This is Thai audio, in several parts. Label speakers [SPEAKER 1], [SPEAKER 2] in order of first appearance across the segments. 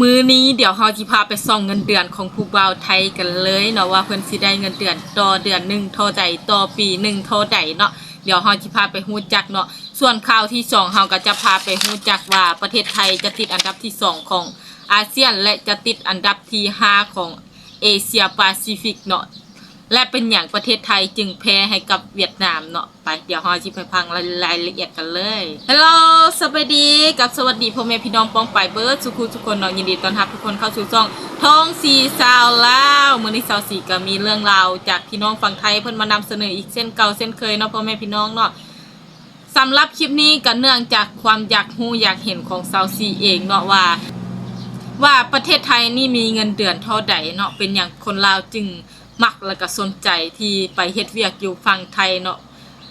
[SPEAKER 1] มือนี้เดี๋ยวเฮาสิพาไปส่องเงินเดือนของผู้บ่าวไทยกันเลยเนาะว่าเพิ่นสิได้เงินเดือนต่อเดือนหนึ่งเท่าใดต่อปีหนึ่งเท่าใดเนาะเดี๋ยวเฮาสิพาไปฮู้จักเนาะส่วนข่าวที่สองเฮาก็จะพาไปฮู้จักว่าประเทศไทยจะติดอันดับที่สองของอาเซียนและจะติดอันดับที่ห้าของเอเชียแปซิฟิกเนาะ และเป็นอย่างประเทศไทยจึงแพ้ให้กับเวียดนามเนาะไปเดี๋ยวฮาสิไปฟังรายละเอียดกันเลยฮัลโหลสวัสดีกับสวัสดีพ่อแม่พี่น้องปองไปเบิร์ดสุขุทุกคนเนาะยินดีต้อนรับทุกคนเข้าสู่ช่องท้องสีสาวลาวมื้อนี้สาวสีก็มีเรื่องราวจากพี่น้องฝั่งไทยเพิ่นมานำเสนออีกเส้นเก่าเส้นเคยเนาะพ่อแม่พี่น้องเนาะสำหรับคลิปนี้ก็เนื่องจากความอยากรู้อยากเห็นของสาวสีเองเนาะว่าว่าประเทศไทยนี่มีเงินเดือนเท่าใดเนาะเป็นอย่างคนลาวจึง มักแล้วก็สนใจที่ไปเฮ็ดเวียกอยู่ฝั่งไทยเนาะ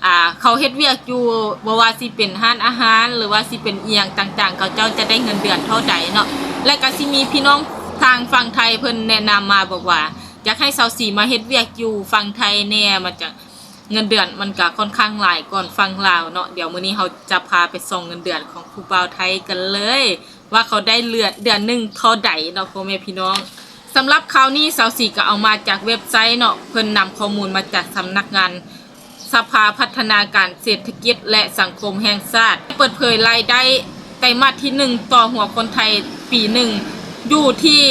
[SPEAKER 1] อ่าเขาเฮ็ดเวียกอยู่บ่ว่าสิเป็นร้านอาหาร หรือว่าสิเป็นเอียงต่างๆ เขาเจ้าจะได้เงินเดือนเท่าใดเนาะและก็สิมีพี่น้องทางฝั่งไทยเพิ่นแนะนำมาบอกว่าอยากให้สาวสีมาเฮ็ดเวียกอยู่ฝั่งไทยแน่มาจากเงินเดือนมันก็ค่อนข้างหลายก่อนฝั่งลาวเนาะเดี๋ยวมื้อนี้เราจะพาไปส่องเงินเดือนของผู้บ่าวไทยกันเลย ว่าเขาได้เลือดเดือนหนึ่งเท่าใดเนาะพ่อแม่พี่น้อง สำหรับคราวนี้สาวสีก็เอามาจากเว็บไซต์เนาะเพิ่นนำข้อมูลมาจากสำนักงานสภาพัฒนาการเศรษฐกิจและสังคมแห่งชาติเปิดเผยรายได้ไตรมาสที่หนึ่งต่อหัวคนไทยปีหนึ่งอยู่ที่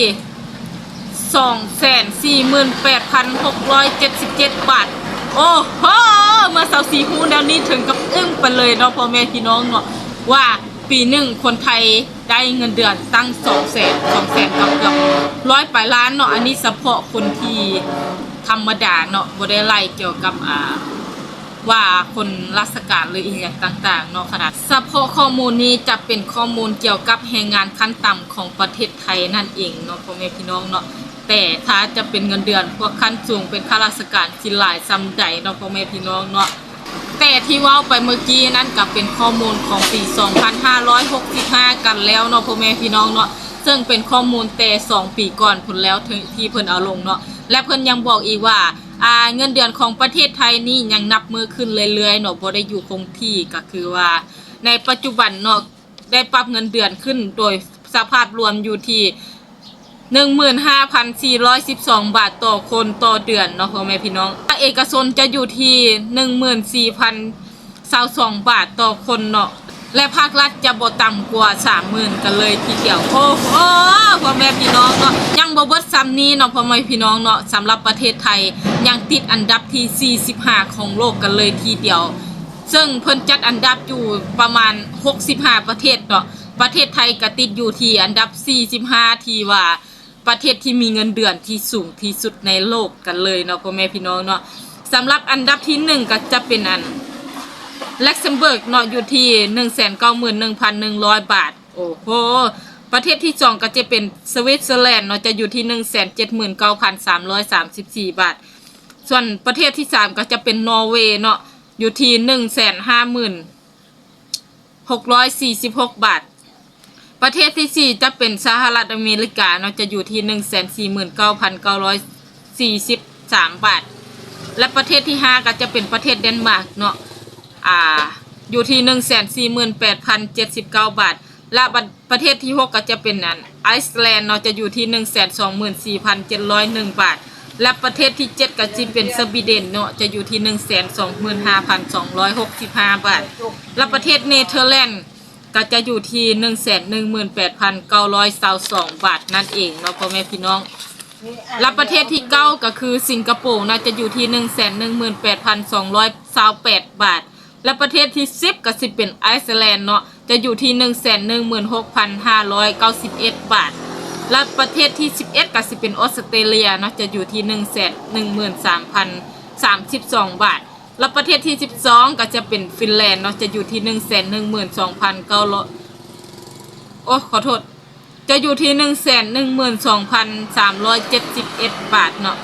[SPEAKER 1] สองแสนสี่หมื่นแปดพันหกร้อยเจ็ดสิบเจ็ดบาท โอ้โหเมื่อสาวสีฮู้แนวนี้ถึงกับอึ้งไปเลยเนาะพ่อแม่พี่น้องเนาะว่าปีหนึ่งคนไทย ได้เงินเดือนตั้งสองแสนสองแสนกับเกือบร้อยปลายล้านเนาะอันนี้เฉพาะคนที่ธรรมดาเนาะบ่ได้ไลเกี่ยวกับอ่าว่าคนราชการหรืออีกอย่างต่างๆเนาะขนาดเฉพาะข้อมูลนี้จะเป็นข้อมูลเกี่ยวกับแรงงานขั้นต่ำของประเทศไทยนั่นเองเนาะพ่อแม่พี่น้องเนาะแต่ถ้าจะเป็นเงินเดือนพวกขั้นสูงเป็นข้าราชการสิหลายซ้ำใดเนาะพ่อแม่พี่น้องเนาะ แต่ที่ว้าไปเมื่อกี้นั่นก็เป็นข้อมูลของปี 2565 กันแล้วเนาะพ่อแม่พี่น้องเนาะซึ่งเป็นข้อมูลแต่สองปีก่อนพุ่นแล้วที่เพิ่นเอาลงเนาะและเพิ่นยังบอกอีกว่าอ่าเงินเดือนของประเทศไทยนี่ยังนับมือขึ้นเรื่อยๆเนาะบ่ได้อยู่คงที่ก็คือว่า ในปัจจุบันเนาะได้ปรับเงินเดือนขึ้นโดยสภาพรวมอยู่ที่ 15,412บาทต่อคนต่อเดือนเนาะพ่อแม่พี่น้องภาคเอกชนจะอยู่ที่14,022บาทต่อคนเนาะและภาครัฐจะบ่ต่ำกว่า30,000กันเลยทีเดียวโอ้โหพ่อแม่พี่น้องเนาะยังบ่เบิดซ้ำนี้เนาะพ่อแม่พี่น้องเนาะสำหรับประเทศไทยยังติดอันดับที่ 45 ของโลกกันเลยทีเดียว ซึ่งเพิ่นจัดอันดับอยู่ประมาณ 65 ประเทศเนาะประเทศไทยก็ติดอยู่ที่อันดับ 45 ที่ว่า ประเทศที่มีเงินเดือนที่สูงที่สุดในโลกกันเลยเนาะพ่อแม่พี่น้องเนาะสำหรับอันดับที่หนึ่งก็จะเป็นอันเล็กเซมเบิร์กเนาะอยู่ที่191,100บาท โอ้โหประเทศที่สองก็จะเป็นสวิตเซอร์แลนด์เนาะจะอยู่ที่179,334บาท ส่วนประเทศที่สามก็จะเป็นนอร์เวย์เนาะอยู่ที่หนึ่งแสนห้าหมื่นหกร้อยสี่สิบหกบาท ประเทศที่สี่จะเป็นสหรัฐอเมริกาเนาะจะอยู่ที่หนึ่งแสนสี่หมื่นเก้าพันเก้าร้อยสี่สิบสามบาท และประเทศที่ห้าก็จะเป็นประเทศเดนมาร์กเนาะอ่าอยู่ที่หนึ่งแสนสี่หมื่นแปดพันเจ็ดสิบเก้าบาท และประเทศที่หกก็จะเป็นอันไอซ์แลนด์เนาะจะอยู่ที่หนึ่งแสนสองหมื่นสี่พันเจ็ดร้อยหนึ่งบาท และประเทศที่ 7 ก็จะเป็นสวีเดนเนาะจะอยู่ที่ 125,265 บาท และประเทศเนเธอร์แลนด์ ก็จะอยู่ที่หนึ่งแสนหนึ่งหมื่นแปดพันเก้าร้อยสาสองบาทนั่นเองเนาะพ่อแม่พี่น้อง และประเทศที่เก้าก็คือสิงคโปร์นะจะอยู่ที่หนึ่งแสนหนึ่งหมื่นแปดพันสองร้อยสาแปดบาท และประเทศที่สิบก็สิบเป็นไอซ์แลนด์เนาะจะอยู่ที่หนึ่งแสนหนึ่งหมื่นหกพันห้าร้อยเก้าสิบเอ็ดบาท และประเทศที่สิบเอ็ดก็สิบเป็นออสเตรเลียเนาะจะอยู่ที่หนึ่งแสนหนึ่งหมื่นสามพันสามสิบสองบาท และประเทศที่ 12 ก็จะเป็นฟินแลนด์เนาะจะอยู่ที่1 1 2 9 0 0โอ้ขอโทษ จะอยู่ที่ 1 1 2 3 7 1 บาทเนาะ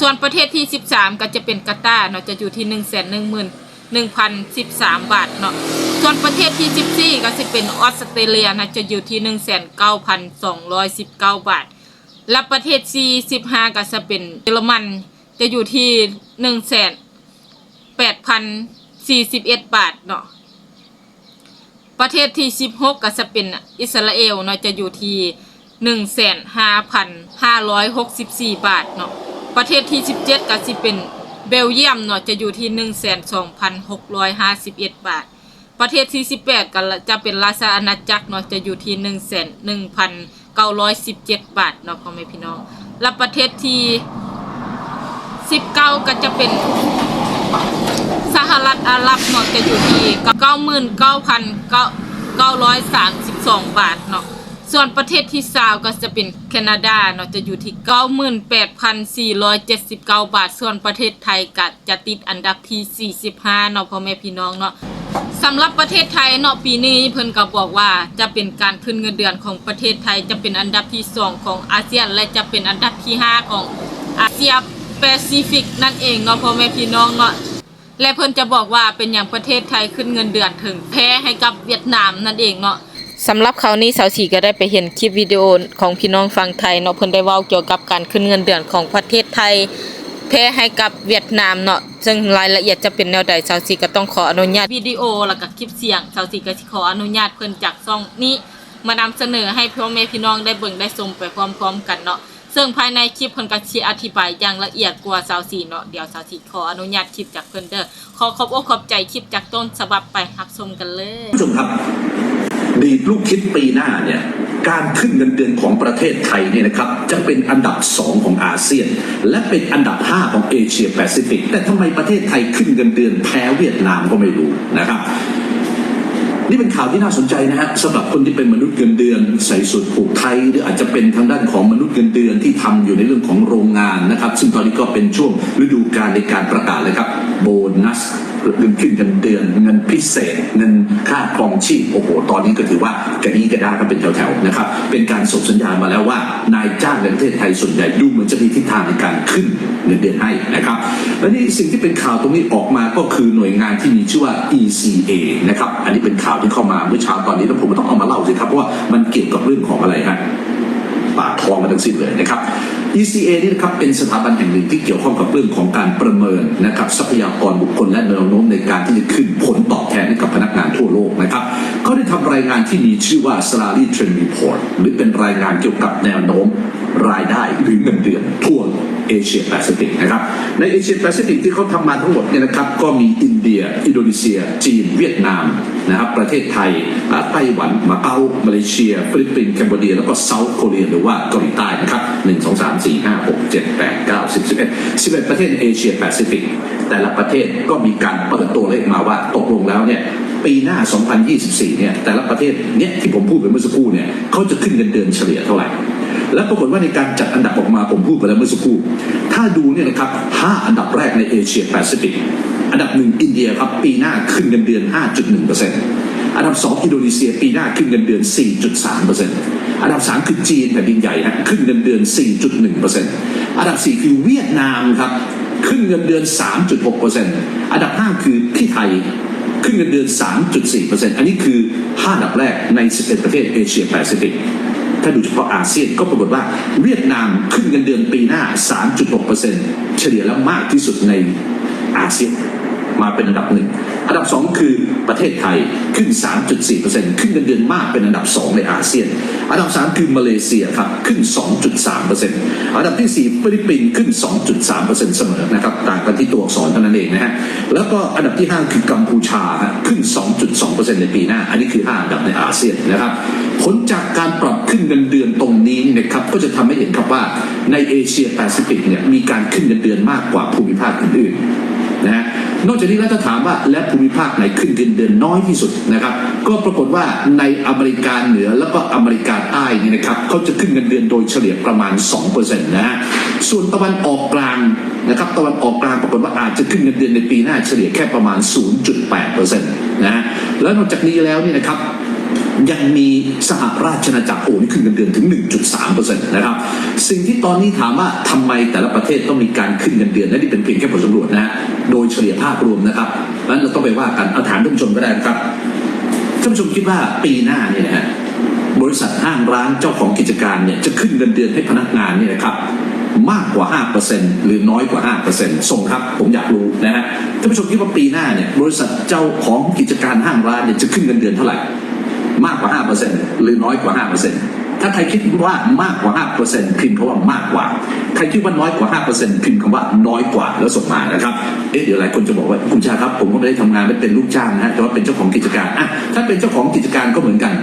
[SPEAKER 1] ส่วนประเทศที่ 13 ก็จะเป็นกาตาร์เนาะจะอยู่ที่ 1 1 1 1,013 บาทเนาะส่วนประเทศที่ 14 ก็จะเป็นออสเตรเลียนะจะอยู่ที่ 19,219 บาท และประเทศที่15ก็จะเป็นเยอรมันจะอยู่ที่100 แปดพันสี่สิบเอ็ดบาทเนาะประเทศที่สิบหกก็จะเป็นอิสราเอลเนาะจะอยู่ที่หนึ่งแสนห้าพันห้าร้อยหกสิบสี่บาทเนาะประเทศที่สิบเจ็ดก็จะเป็นเบลเยียมเนาะจะอยู่ที่หนึ่งแสนสองพันหกร้อยห้าสิบเอ็ดบาท ประเทศที่สิบแปดก็จะเป็นราชาอาณาจักรเนาะจะอยู่ที่หนึ่งแสนหนึ่งพันเก้าร้อยสิบเจ็ดบาทเนาะพ่อแม่พี่น้องและประเทศที่สิบเก้าก็จะเป็น สหรัฐอาหรับเนาะจะอยู่ที่99,932บาทเนาะส่วนประเทศที่ซาวก็จะเป็นแคนาดาเนาะจะอยู่ที่98,479บาท ส่วนประเทศไทยก็จะติดอันดับที่45เนาะพ่อแม่พี่น้องเนาะสำหรับประเทศไทยเนาะปีนี้เพิ่นก็บอกว่าจะเป็นการขึ้นเงินเดือนของประเทศไทยจะเป็นอันดับที่2ของอาเซียน และจะเป็นอันดับที่5ของอาเซียน แปซิฟิกนั่นเองเนาะพ่อแม่พี่น้องเนาะและเพิ่นจะบอกว่าเป็นอย่างประเทศไทยขึ้นเงินเดือนถึงแพ้ให้กับเวียดนามนั่นเองเนาะสำหรับคราวนี้สาวสีก็ได้ไปเห็นคลิปวิดีโอของพี่น้องฟังไทยเนาะเพิ่นได้เว้าเกี่ยวกับการขึ้นเงินเดือนของประเทศไทยแพ้ให้กับเวียดนามเนาะซึ่งรายละเอียดจะเป็นแนวใดสาวสีก็ต้องขออนุญาตวิดีโอแล้วก็คลิปเสียงสาวสีก็สิขออนุญาตเพิ่นจากช่องนี้มานำเสนอให้พ่อแม่พี่น้องได้เบิ่งได้ชมไปพร้อมๆกันเนาะ ซึ่งภายในคลิปเพิ่นก็สิอธิบายอย่างละเอียดกว่าสาวสีเนาะเดี๋ยวสาวสีขออนุญาตคลิปจากเพิ่นเด้อขอขอบอกขอบใจคลิปจากต้นฉบับไปรับชมกันเลย
[SPEAKER 2] ผู้ชมครับ ดีดลูกคิดปีหน้าเนี่ย การขึ้นเงินเดือนของประเทศไทยเนี่ยนะครับ จะเป็นอันดับสองของอาเซียน และเป็นอันดับห้าของเอเชียแปซิฟิกแต่ทำไมประเทศไทยขึ้นเงินเดือนแพ้เวียดนามก็ไม่รู้นะครับ นี่เป็นข่าวที่น่าสนใจนะฮะสำหรับคนที่เป็นมนุษย์เงินเดือน ใส่สูตรผูกไทยหรืออาจจะเป็นทางด้านของมนุษย์เงินเดือนที่ทำอยู่ในเรื่องของโรงงานนะครับ ซึ่งตอนนี้ก็เป็นช่วงฤดูกาลในการประกาศเลยครับ โบนัสเงินขึ้นเงินเดือนเงินพิเศษเงิน ค่าครองชีพโอ้โหตอนนี้ก็ถือว่ากระดีกระดากันเป็นแถวๆนะครับเป็นการส่งสัญญาณมาแล้วว่านายจ้างในประเทศไทยส่วนใหญ่ดูเหมือนจะมีทิศทางในการขึ้นเงินเดือนให้นะครับและนี่สิ่งที่เป็นข่าวตรงนี้ออกมาก็คือหน่วยงานที่มีชื่อว่า ECA นะครับอันนี้เป็นข่าวที่เข้ามาเมื่อเช้าตอนนี้แล้วผมก็ต้องเอามาเล่าสิครับเพราะว่ามันเกี่ยวกับเรื่องของอะไรฮะปากท้องมาทั้งสิ้นเลยนะครับ ECA นี่นะครับเป็นสถาบันแห่งหนึ่งที่เกี่ยวข้องกับเรื่องของการประเมินนะครับทรัพยากรบุคคลและแนวโน้มในการที่จะขึ้นผลตอบแทนให้กับ ทำรายงานที่มีชื่อว่า Salary Trend Report หรือเป็นรายงานเกี่ยวกับแนวโน้มรายได้หรือเงินเดือนทั่วเอเชียแปซิฟิกนะครับ ในเอเชียแปซิฟิกที่เขาทำมาทั้งหมดเนี่ยนะครับก็มีอินเดีย อินโดนีเซีย จีน เวียดนามนะครับประเทศไทยไต้หวันมาเก๊ามาเลเซีย ฟิลิปปินส์แคนเบเดีย แล้วก็เซาท์เกาหลีหรือว่าเกาหลีใต้นะครับหนึ่งสองสามสี่ห้าหกเจ็ดแปดเก้าสิบสิบเอ็ดสิบเอ็ดประเทศเอเชียแปซิฟิกแต่ละประเทศก็มีการเปิดตัวเลขมาว่าตกลงแล้วเนี่ย ปีหน้า 2024 เนี่ย แต่ละประเทศเนี่ยที่ผมพูดไปเมื่อสักครู่เนี่ยเขาจะขึ้นเงินเดือนเฉลี่ยเท่าไหร่ และปรากฏว่าในการจัดอันดับออกมาผมพูดไปแล้วเมื่อสักครู่ ถ้าดูเนี่ยนะครับ 5 อันดับแรกในเอเชียแปซิฟิก อันดับหนึ่งอินเดียครับปีหน้าขึ้นเงินเดือน 5.1%อันดับ2อินโดนีเซียปีหน้าขึ้นเงินเดือน 4.3%อันดับ 3 คือจีนแผ่นดินใหญ่ฮะขึ้นเงินเดือน 4.1%อันดับ 4 คือเวียดนามครับขึ้นเงินเดือน 3.6%อันดับ 5 คือที่ไทย ขึ้นเงินเดือน 3.4%อันนี้คือ 5 อันดับแรกใน 11 ประเทศเอเชียแปซิฟิก ถ้าดูเฉพาะอาเซียนก็ปรากฏว่าเวียดนามขึ้นเงินเดือนปีหน้า 3.6%เฉลี่ยแล้วมากที่สุดในอาเซียนมาเป็นอันดับหนึ่ง อันดับสองคือประเทศไทยขึ้น 3.4%ขึ้นเงินเดือนมากเป็นอันดับสองในอาเซียน อันดับสามคือมาเลเซียครับขึ้น 2.3%อันดับที่สี่ฟิลิปปินส์ขึ้น 2.3%เสมอนะครับต่างกันที่ตัวอักษรเท่านั้นเองนะฮะแล้วก็อันดับที่ห้าคือกัมพูชาขึ้น 2.2%ในปีหน้า อันนี้คือห้าอันดับในอาเซียนนะครับผลจากการปรับขึ้นเงินเดือนตรงนี้นะครับก็จะทำให้เห็นครับว่าในเอเชียแปซิฟิกเนี่ยมีการขึ้นเงินเดือนมากกว่าภูมิภาคอื่นๆนะฮะ นอกจากนี้แล้วถ้าถามว่าและภูมิภาคไหนขึ้นเงินเดือนน้อยที่สุดนะครับ ก็ปรากฏว่าในอเมริกาเหนือแล้วก็อเมริกาใต้นี่นะครับเขาจะขึ้นเงินเดือนโดยเฉลี่ยประมาณ2%นะฮะส่วนตะวันออกกลางนะครับตะวันออกกลางปรากฏว่าอาจจะขึ้นเงินเดือนในปีหน้าเฉลี่ยแค่ประมาณ 0.8%นะฮะแล้วนอกจากนี้แล้วเนี่ยนะครับ ยังมีสหราชอาณาจักรโอ้นี่ขึ้นเงินเดือนถึง 1.3%นะครับ สิ่งที่ตอนนี้ถามว่าทำไมแต่ละประเทศต้องมีการขึ้นเงินเดือนและนี่เป็นเพียงแค่ผลสำรวจนะฮะโดยเฉลี่ยภาพรวมนะครับนั้นเราต้องไปว่ากันเอาถามท่านผู้ชมก็ได้นะครับท่านผู้ชมคิดว่าปีหน้าเนี่ยนะฮะบริษัทห้างร้านเจ้าของกิจการเนี่ยจะขึ้นเงินเดือนให้พนักงานเนี่ยนะครับมากกว่า 5%หรือน้อยกว่า 5%ส่งครับ ผมอยากรู้นะฮะท่านผู้ชมคิดว่าปีหน้าเนี่ยบริษัทเจ้าของกิจการห้างร้านเนี่ยจะขึ้นเงินเดือนเท่าไหร่ มากกว่า 5%หรือน้อยกว่า5%ถ้าถ้าใครคิดว่ามากกว่า 5%พิมพ์คำว่ามากกว่า ใครคิดว่าน้อยกว่า 5%พิมพ์คำว่าน้อยกว่าแล้วส่งมานะครับ เอ๊ะเดี๋ยวหลายคนจะบอกว่าคุณชาครับ ผมก็ไม่ได้ทำงานไม่เป็นลูกจ้างนะฮะแต่ว่าเป็นเจ้าของกิจการอะถ้าเป็นเจ้าของกิจการก็เหมือนกัน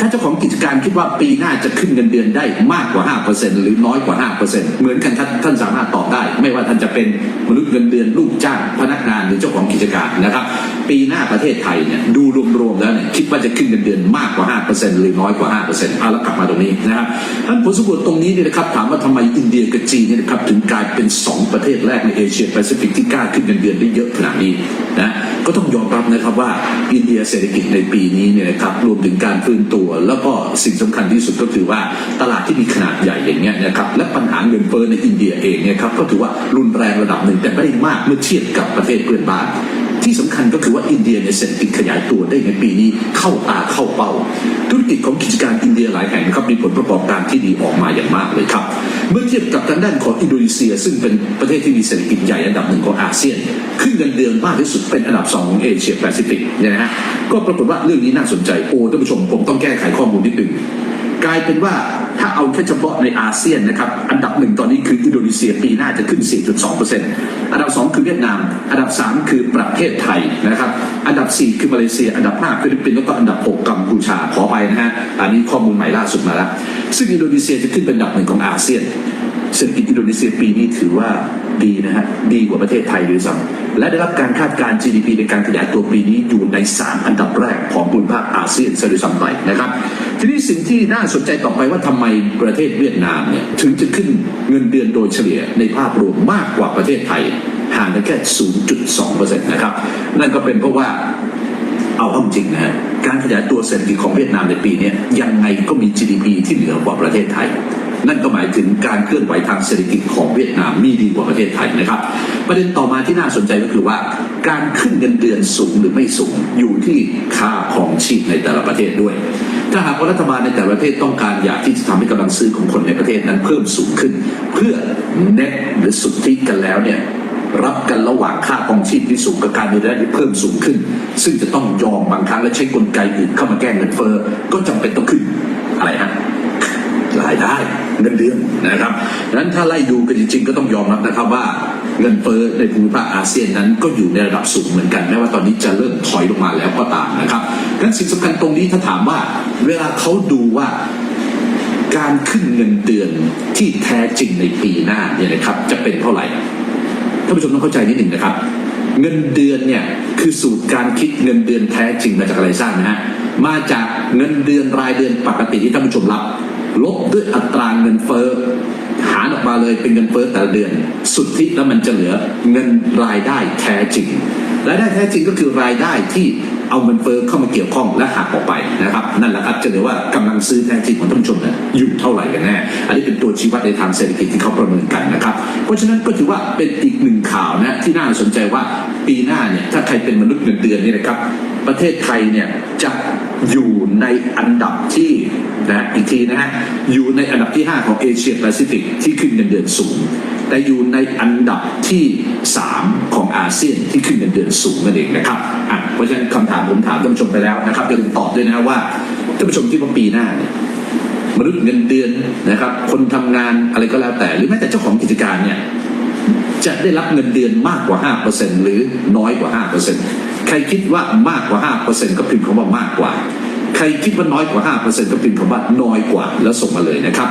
[SPEAKER 2] ถ้าเจ้าของกิจการคิดว่าปีหน้าจะขึ้นเงินเดือนได้มากกว่า 5%หรือน้อยกว่า 5%เหมือนกันท่านท่านสามารถตอบได้ ไม่ว่าท่านจะเป็นมนุษย์เงินเดือนลูกจ้างพนักงานหรือเจ้าของกิจการนะครับปีหน้าประเทศไทยเนี่ยดูรวมๆแล้วเนี่ยคิดว่าจะขึ้นเงินเดือนมากกว่า 5%หรือน้อยกว่า 5%เอาแล้วกลับมาตรงนี้นะครับท่านผลสำรวจตรงนี้เนี่ยนะครับถามว่าทำไมอินเดียกับจีนเนี่ยนะครับถึงกลายเป็น 2 ประเทศแรกในเอเชียแปซิฟิกที่กล้าขึ้นเงินเดือนได้เยอะขนาดนี้นะก็ต้องยอมรับนะครับว่าอินเดียเศรษฐกิจในปีนี้เนี่ยนะครับรวมถึงการฟื้นตัว แล้วก็สิ่งสำคัญที่สุดก็คือว่าตลาดที่มีขนาดใหญ่อย่างเงี้ยนะครับและปัญหาเงินเฟ้อในอินเดียเองเนี่ยครับก็ถือว่ารุนแรงระดับหนึ่งแต่ไม่ได้มากเมื่อเทียบกับประเทศเพื่อนบ้าน ที่สำคัญก็คือว่าอินเดียในยเศรษฐกิจขยายตัวได้ในปีนี้เข้าตาเข้าเป้า ธุรกิจของกิจการอินเดียหลายแห่งนะครับมีผลประกอบการที่ดีออกมาอย่างมากเลยครับ เมื่อเทียบกับทางด้านของอินโดนีเซีย ซึ่งเป็นประเทศที่มีเศรษฐกิจใหญ่อันดับหนึ่งของอาเซียน ขึ้นเงินเดือนมากที่สุดเป็นอันดับสองของเอเชียแปซิฟิกเนี่ยนะฮะก็ปรากฏว่าเรื่องนี้น่าสนใจโอ้ท่านผู้ชมผมต้องแก้ไขข้อมูลนิดนึง กลายเป็นว่าถ้าเอาแค่เฉพาะในอาเซียนนะครับ อันดับหนึ่งตอนนี้คืออินโดนีเซียปีหน้าจะขึ้น 4.2%อันดับ 2 คือเวียดนาม อันดับ 3 คือประเทศไทยนะครับ อันดับ 4 คือมาเลเซีย อันดับ 5 ฟิลิปปินส์แล้วก็อันดับ 6 กัมพูชาขอไปนะฮะอันนี้ข้อมูลใหม่ล่าสุดมาแล้ว ซึ่งอินโดนีเซียจะขึ้นเป็นอันดับหนึ่งของอาเซียน เศรษฐกิจอินโดนีเซียปีนี้ถือว่าดีนะฮะดีกว่าประเทศไทยด้วยซ้ำและได้รับการคาดการณ์ GDP ในการขยายตัวปีนี้อยู่ใน 3 อันดับแรกของภูมิภาคอาเซียนซะด้วยซ้ำไปนะครับ ทีนี้สิ่งที่น่าสนใจต่อไปว่าทำไมประเทศเวียดนามเนี่ยถึงจะขึ้นเงินเดือนโดยเฉลี่ยในภาพรวมมากกว่าประเทศไทยห่างกันแค่ 0.2%นะครับ นั่นก็เป็นเพราะว่าเอาเข้าจริงนะฮะการขยายตัวเศรษฐกิจของเวียดนามในปีนี้ยังไงก็มี GDP ที่เหนือกว่าประเทศไทย นั่นก็หมายถึงการเคลื่อนไหวทางเศรษฐกิจของเวียดนามมีดีกว่าประเทศไทยนะครับ ประเด็นต่อมาที่น่าสนใจก็คือว่า การขึ้นเงินเดือนสูงหรือไม่สูงอยู่ที่ค่าของชีพในแต่ละประเทศด้วย ถ้าหากรัฐบาลในแต่ละประเทศต้องการอยากที่จะทำให้กำลังซื้อของคนในประเทศนั้นเพิ่มสูงขึ้น เพื่อเน็ตหรือสุทธิกันแล้วเนี่ยรับกันระหว่างค่าครองชีพที่สูงกับการมีรายได้ที่เพิ่มสูงขึ้น ซึ่งจะต้องยอมบางครั้งและใช้กลไกอื่นเข้ามาแก้เงินเฟ้อก็จำเป็นต้องขึ้นอะไรฮะรายได้ เงินเดือนนะครับดังนั้นถ้าไล่ดูกันจริงๆ ก็ต้องยอมรับนะครับว่าเงินเฟ้อในภูมิภาคอาเซียนนั้นก็อยู่ในระดับสูงเหมือนกันแม้ว่าตอนนี้จะเริ่มถอยลงมาแล้วก็ตามนะครับดังนั้นสิ่งสำคัญตรงนี้ถ้าถามว่า เวลาเขาดูว่าการขึ้นเงินเดือนที่แท้จริงในปีหน้าเนี่ยนะครับจะเป็นเท่าไหร่ท่านผู้ชมต้องเข้าใจนิดหนึ่งนะครับ เงินเดือนเนี่ยคือสูตรการคิดเงินเดือนแท้จริงมาจากอะไรทราบไหมฮะมาจากเงินเดือนรายเดือนปกติที่ท่านผู้ชมรับ ลบด้วยอัตราเงินเฟ้อหารออกมาเลยเป็นเงินเฟ้อแต่ละเดือน สุดที่แล้วมันจะเหลือเงินรายได้แท้จริงรายได้แท้จริงก็คือรายได้ที่เอาเงินเฟ้อเข้ามาเกี่ยวข้องและหักออกไปนะครับ นั่นแหละครับจะเหลือว่ากำลังซื้อแท้จริงของท่านผู้ชมเนี่ยอยู่เท่าไหร่กันแน่อันนี้เป็นตัวชี้วัดในทางเศรษฐกิจที่เขาประเมินกันนะครับ เพราะฉะนั้นก็ถือว่าเป็นอีกหนึ่งข่าวนะที่น่าสนใจว่าปีหน้าเนี่ยถ้าใครเป็นมนุษย์เงินเดือนนี่นะครับ ประเทศไทยเนี่ยจะอยู่ในอันดับที่ นะอีกทีนะฮะอยู่ในอันดับที่ 5 ของเอเชียแปซิฟิกที่ขึ้นเงินเดือนสูง แต่อยู่ในอันดับที่ 3 ของอาเซียนที่ขึ้นเงินเดือนสูงนั่นเองนะครับอะเพราะฉะนั้นคำถามผมถามท่านผู้ชมไปแล้วนะครับอย่าลืมตอบด้วยนะว่าท่านผู้ชมคิดว่าปีหน้าเนี่ยมนุษย์เงินเดือนนะครับ คนทำงานอะไรก็แล้วแต่ หรือแม้แต่เจ้าของกิจการเนี่ยจะได้รับเงินเดือนมากกว่า 5%หรือน้อยกว่า 5%ใครคิดว่ามากกว่า 5%ก็พิมพ์คำว่ามากกว่า รคิดว่าน้อยกว่า 5%ก็พิมพ์คำว่าน้อยกว่าแล้วส่งมาเลยนะครับ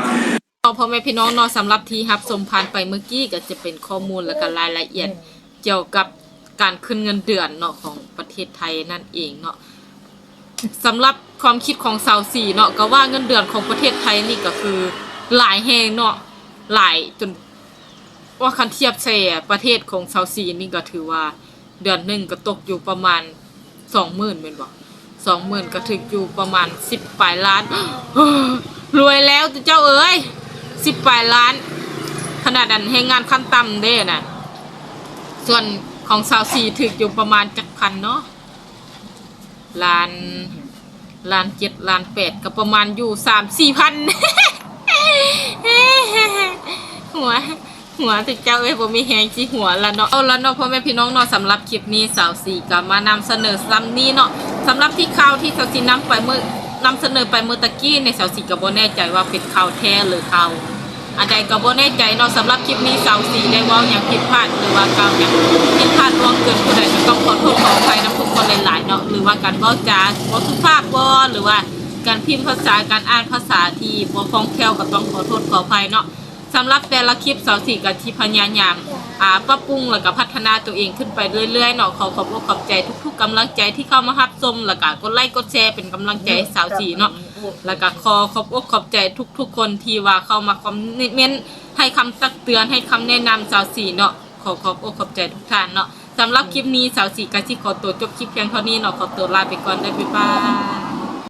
[SPEAKER 1] พ่อแม่พี่น้องเนาะสำหรับที่รับสมผ่านไปเมื่อกี้ก็จะเป็นข้อมูลและก็รายละเอียดเกี่ยวกับการขึ้นเงินเดือนเนาะของประเทศไทยนั่นเองเนาะสำหรับความคิดของสาวสี่เนาะก็ว่าเงินเดือนของประเทศไทยนี่ก็คือหลายแหงเนาะหลายจนว่าคันเทียบเสียประเทศของสาวสี่นี่ก็ถือว่าเดือนหนึ่งก็ตกอยู่ประมาณสองหมื่นเป็นบ่ สองหมื่นก็ถึงอยู่ประมาณสิบปลายล้าน รวยแล้วเจ้าเอ้ยสิบปลายล้าน ขนาดนั้นให้งานขั้นต่ำเด้นะส่วนของสาวสี่ถึกอยู่ประมาณจักพันเนาะล้านล้านเจ็ดล้านแปดก็ประมาณอยู่สามสี่พันหัว หัวติดเจ้าเอ้ยผมมีแหงจีหัวละเนาะเอาละเนาะพ่อแม่พี่น้องเนาะสำหรับคลิปนี้สาวสี่ก็มานำเสนอซ้ำนี้เนาะสำหรับที่ข่าวที่สาวสีนำไปเมื่อนำเสนอไปเมื่อตะกี้ในสาวสี่ก็บ่แน่ใจว่าเป็นข่าวแท้หรือข่าวอันใดก็บ่แน่ใจเนาะสำหรับคลิปนี้สาวสี่ได้ว้าอย่างผิดพลาดหรือว่าการอย่างผิดพลาดล่วงเกินผู้ใดก็ต้องขอโทษขออภัยนะทุกคนหลายๆเนาะหรือว่าการเว้าจาบ่สุภาพบ่หรือว่าการพิมพ์ภาษาการอ่านภาษาที่บ่คล่องแคล่วก็ต้องขอโทษขออภัยเนาะ สำหรับแต่ละคลิปสาวสี่กับที่พยายามอ่าปรับปรุงแล้วก็พัฒนาตัวเองขึ้นไปเรื่อยๆเนาะขอขอบอกขอบใจทุก ๆกำลังใจที่เข้ามารับชมแล้วก็กดไลค์กดแชร์เป็นกำลังใจให้สาวสี่เนาะแล้วก็ขอขอบอกขอบใจทุก ๆ คนที่ว่าเข้ามาคอมเมนต์ให้คำตักเตือนให้คำแนะนำสาวสี่เนาะขอขอบอกขอบใจทุกท่านเนาะสำหรับคลิปนี้สาวสี่ก็ที่ขอตัวจบคลิปเพียงเท่านี้เนาะขอตัวลาไปก่อนได้บ๊ายบาย